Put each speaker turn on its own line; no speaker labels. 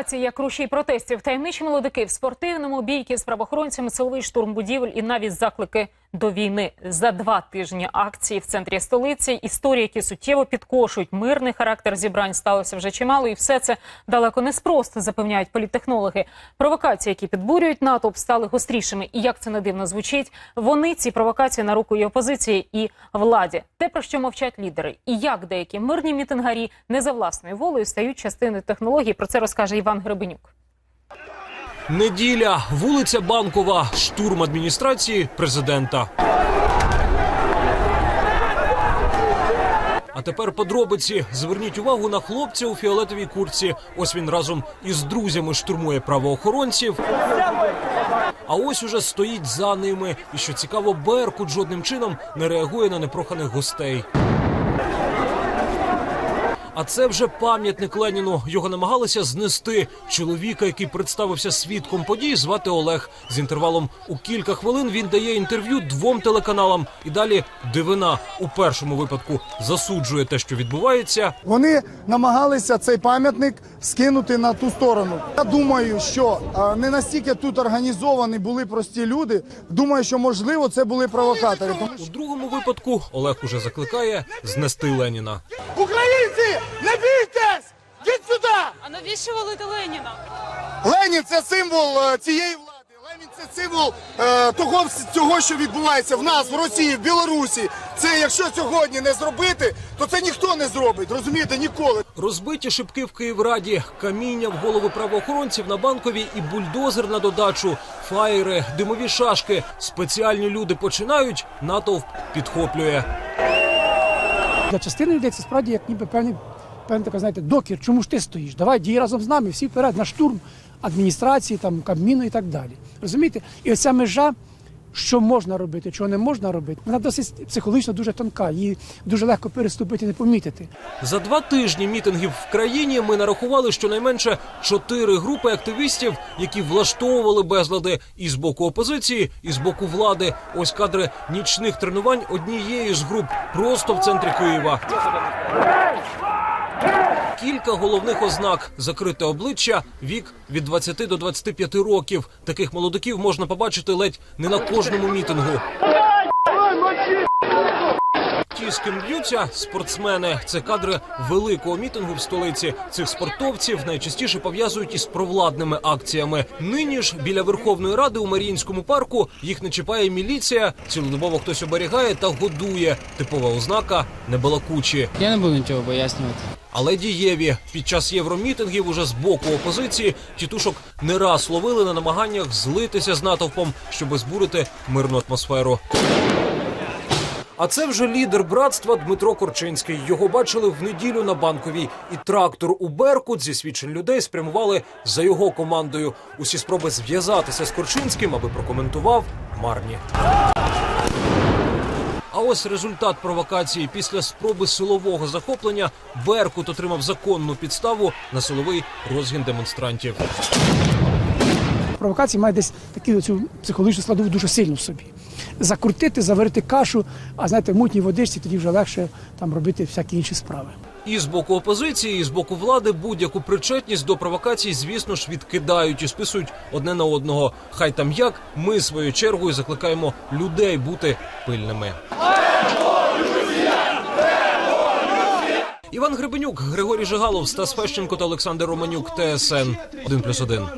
Провокації як рушій протестів, таємничі молодики в спортивному бійки з правоохоронцями, силовий штурм будівель і навіть заклики до війни за два тижні акції в центрі столиці. Історії, які суттєво підкошують мирний характер зібрань, сталося вже чимало, і все це далеко не спросто, запевняють політтехнологи. Провокації, які підбурюють натовп, стали гострішими. І як це не дивно звучить, вони ці провокації на руку і опозиції, і владі. Те про що мовчать лідери, і як деякі мирні мітингарі не за власною волею стають частиною технологій. Про це розкаже Іван Гребенюк.
Неділя, вулиця Банкова, штурм адміністрації президента. А тепер подробиці. Зверніть увагу на хлопця у фіолетовій курці. Ось він разом із друзями штурмує правоохоронців. А ось уже стоїть за ними. І що цікаво, Беркут жодним чином не реагує на непроханих гостей. А це вже пам'ятник Леніну. Його намагалися знести. Чоловіка, який представився свідком подій, звати Олег. З інтервалом у кілька хвилин він дає інтерв'ю двом телеканалам. І далі дивина у першому випадку засуджує те, що відбувається.
Вони намагалися цей пам'ятник скинути на ту сторону. Я думаю, що е, не настільки тут організовані були прості люди. Думаю, що можливо це були провокатори.
У другому випадку Олег уже закликає знести Леніна.
Не бійтесь! Йдіть сюди!
А навіщо валити Леніна?
Ленін це символ е, цієї влади. Ленін це символ е, того цього, що відбувається в нас, в Росії, в Білорусі. Це якщо сьогодні не зробити, то це ніхто не зробить. Розумієте, ніколи.
Розбиті шибки в Київраді, каміння в голови правоохоронців на банковій і бульдозер на додачу, фаєри, димові шашки. Спеціальні люди починають, натовп підхоплює.
Для частини людей це справді як ніби певний, певний така, знаєте, докір. Чому ж ти стоїш? Давай дій разом з нами, всі вперед на штурм адміністрації, там, Кабміну і так далі. Розумієте? І оця межа, що можна робити, чого не можна робити, вона досить психологічно дуже тонка, її дуже легко переступити, не помітити.
За два тижні мітингів в країні ми нарахували щонайменше чотири групи активістів, які влаштовували безлади і з боку опозиції, і з боку влади. Ось кадри нічних тренувань однієї з груп просто в центрі Києва. Кілька головних ознак: закрите обличчя, вік від 20 до 25 років. Таких молодиків можна побачити ледь не на кожному мітингу. З ким б'ються, спортсмени. Це кадри великого мітингу в столиці. Цих спортовців найчастіше пов'язують із провладними акціями. Нині ж біля Верховної Ради у Маріїнському парку їх не чіпає міліція. Цілодобово хтось оберігає та годує. Типова ознака небалакучі.
Я не буду нічого пояснювати.
Але дієві під час євромітингів уже з боку опозиції тітушок не раз ловили на намаганнях злитися з натовпом, щоби збурити мирну атмосферу. А це вже лідер братства Дмитро Корчинський. Його бачили в неділю на банковій, і трактор у Беркут зі свідчень людей спрямували за його командою. Усі спроби зв'язатися з Корчинським, аби прокоментував, марні. А ось результат провокації. Після спроби силового захоплення Беркут отримав законну підставу на силовий розгін демонстрантів.
Провокація має десь таку цю психологічну складову дуже сильно в собі. Закрутити, заварити кашу, а знаєте, в мутній водичці тоді вже легше там робити всякі інші справи.
І з боку опозиції, і з боку влади будь-яку причетність до провокацій, звісно ж, відкидають і списують одне на одного. Хай там як ми своєю чергою закликаємо людей бути пильними. Іван Гребенюк, Григорій Жигалов, Стас Фещенко та Олександр Романюк. ТСН 1+,1.